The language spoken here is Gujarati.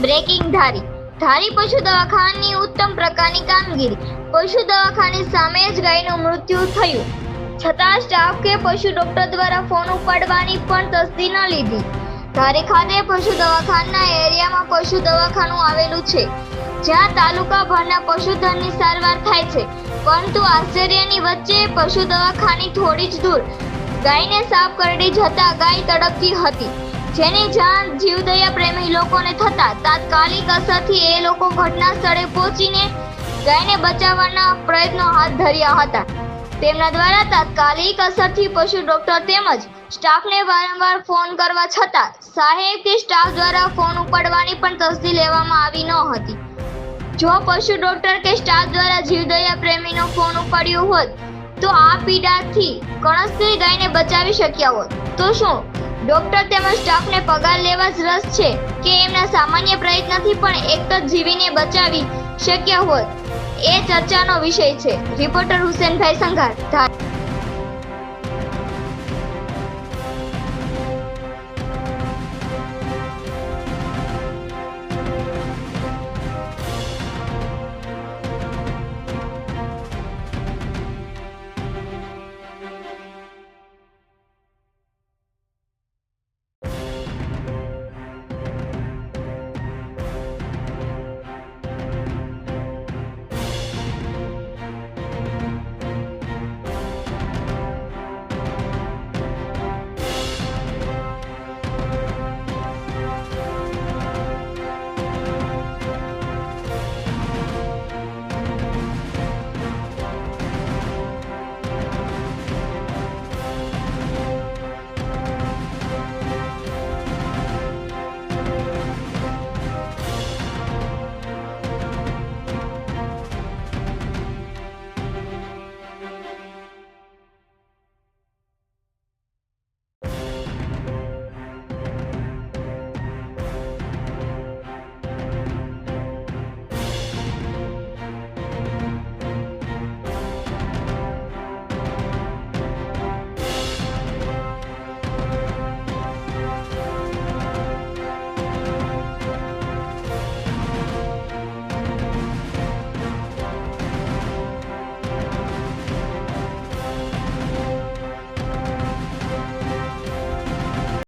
બ્રેકિંગ ધારી. ધારી પશુ દવાખાનાની ઉત્તમ પ્રકારની કામગીરી. પશુ દવાખાની સામે જ ગાયનું મૃત્યુ થયું. છતાં સ્ટાફ કે પશુ ડોક્ટર દ્વારા ફોન ઉપાડવાની પણ તસ્દી ન લીધી. ધારી ખાતે પશુ દવાખાના એરિયામાં પશુ દવાખાનું આવેલું છે. જ્યાં તાલુકા ભરના પશુધનની સારવાર થાય છે. પરંતુ આશ્ચર્યની વચ્ચે પશુ દવાખાની થોડી જ દૂર. ગાયને સાફ કરડી જતા ગાય તડપતી હતી. જેની જાણ જીવદયા પ્રેમી લોકોને થતા તાત્કાલિક અસરથી એ લોકો ઘટના સ્થળે પહોંચીને ગાયને બચાવવાના પ્રયત્નો હાથ ધર્યા હતા. તેમના દ્વારા તાત્કાલિક અસરથી પશુ ડોક્ટર તેમજ સ્ટાફને વારંવાર ફોન કરવા છતાં સાહેબ કે સ્ટાફ દ્વારા ફોન ઉપાડવાની પણ તસદી લેવામાં આવી ન હતી. જો પશુ ડોક્ટર કે સ્ટાફ દ્વારા જીવદયા પ્રેમીનો ફોન ઉપાડ્યો હોત તો આ પીડાથી કણસની ગાયને બચાવી શક્યા હોત. તો શું? ડોક્ટર તેમજ સ્ટાફને પગાર લેવા જ રસ છે કે એમના સામાન્ય પ્રયત્નથી પણ એક જ જીવીને બચાવી શક્યા હોત? એ ચર્ચાનો વિષય છે. રિપોર્ટર હુસેનભાઈ સંઘાર